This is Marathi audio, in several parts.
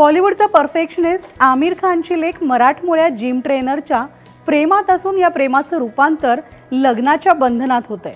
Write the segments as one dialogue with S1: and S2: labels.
S1: बॉलिवूडचा परफेक्शनिस्ट आमिर खानची लेख मराठमोळ्या जिम ट्रेनरच्या प्रेमात असून या प्रेमाचं रूपांतर लग्नाच्या बंधनात होतंय.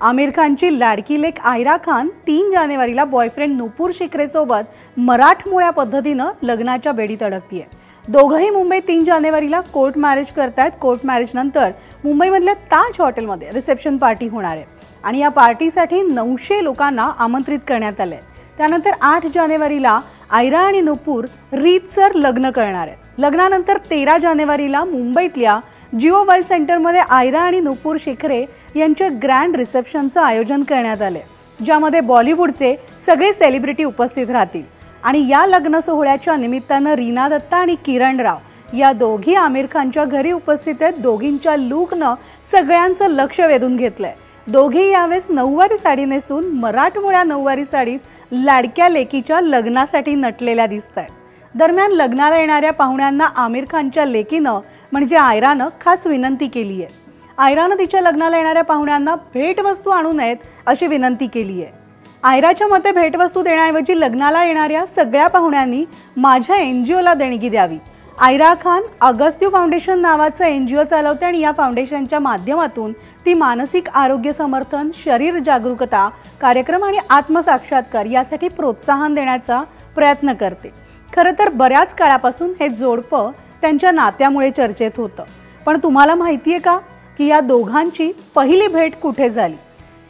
S1: आमिर खानची लाडकी लेख आयरा खान तीन जानेवारीला बॉयफ्रेंड नुपूर शिकरेसोबत मराठमोळ्या पद्धतीनं लग्नाच्या बेडीत अडकतीये. दोघंही मुंबईत तीन जानेवारीला कोर्ट मॅरेज करतायत. कोर्ट मॅरेज नंतर मुंबईमधल्या ताज हॉटेलमध्ये रिसेप्शन पार्टी होणार आहे. आणि या पार्टीसाठी नऊशे लोकांना आमंत्रित करण्यात आले त्यानंतर आठ जानेवारीला आयरा आणि नुपूर रीतसर लग्न करणार आहेत. लग्नानंतर तेरा जानेवारीला मुंबईतल्या जिओ वर्ल्ड सेंटरमध्ये आयरा आणि नुपूर शिखरे यांच्या ग्रँड रिसेप्शनचं आयोजन करण्यात आले ज्यामध्ये बॉलिवूडचे सगळे सेलिब्रिटी उपस्थित राहतील. आणि या लग्न सोहळ्याच्या निमित्तानं रीना दत्ता आणि किरण राव या दोघी आमिर खानच्या घरी उपस्थित आहेत. दोघींच्या लूकनं सगळ्यांचं लक्ष वेधून घेतलंय. दोघे यावेळेस नऊवारी साडी नेसून मराठमोळ्या नऊवारी साडीत लाडक्या लेकीच्या लग्नासाठी नटलेल्या दिसत आहेत दरम्यान लग्नाला येणाऱ्या पाहुण्यांना आमिर खानच्या लेकीनं म्हणजे आयरानं खास विनंती केली आहे आयरानं तिच्या लग्नाला येणाऱ्या पाहुण्यांना भेटवस्तू आणू नयेत अशी विनंती केली आहे आयराच्या मते भेटवस्तू देण्याऐवजी लग्नाला येणाऱ्या सगळ्या पाहुण्यांनी माझ्या एन जी ओला देणगी द्यावी. आयरा खान अगस्त्यू फाउंडेशन नावाचं एन जी ओ चालवते आणि या फाउंडेशनच्या माध्यमातून ती मानसिक आरोग्य समर्थन शरीर जागरूकता कार्यक्रम आणि आत्मसाक्षात्कार यासाठी प्रोत्साहन देण्याचा प्रयत्न करते. खरं तर बऱ्याच काळापासून हे जोडपं त्यांच्या नात्यामुळे चर्चेत होतं. पण तुम्हाला माहिती आहे का की या दोघांची पहिली भेट कुठे झाली?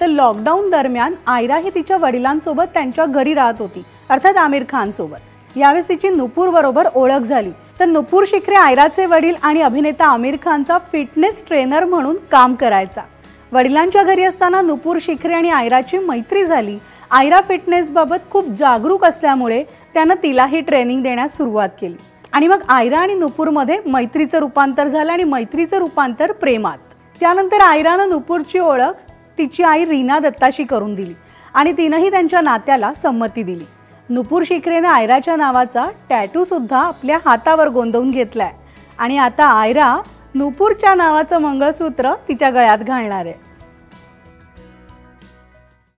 S1: तर लॉकडाऊन दरम्यान आयरा ही तिच्या वडिलांसोबत त्यांच्या घरी राहत होती अर्थात आमिर खानसोबत. यावेळेस तिची नुपूर बरोबर ओळख झाली. तर नुपूर शिखरे आयराचे वडील आणि अभिनेता आमिर खानचा फिटनेस ट्रेनर म्हणून काम करायचा. वडिलांच्या घरी असताना नुपूर शिखरे आणि आयराची मैत्री झाली. आयरा फिटनेसबाबत खूप जागरूक असल्यामुळे त्यानं तिलाही ट्रेनिंग देण्यास सुरुवात केली. आणि मग आयरा आणि नुपूरमध्ये मैत्रीचं रूपांतर झालं आणि मैत्रीचं रूपांतर प्रेमात. त्यानंतर आयरानं नुपूरची ओळख तिची आई रीना दत्ताशी करून दिली आणि तिनंही त्यांच्या नात्याला संमती दिली. नुपूर शिकरेनं आयराच्या नावाचा टॅटूसुद्धा आपल्या हातावर गोंदवून आहे आणि आता आयरा नुपूरच्या नावाचं मंगळसूत्र तिच्या गळ्यात घालणार आहे.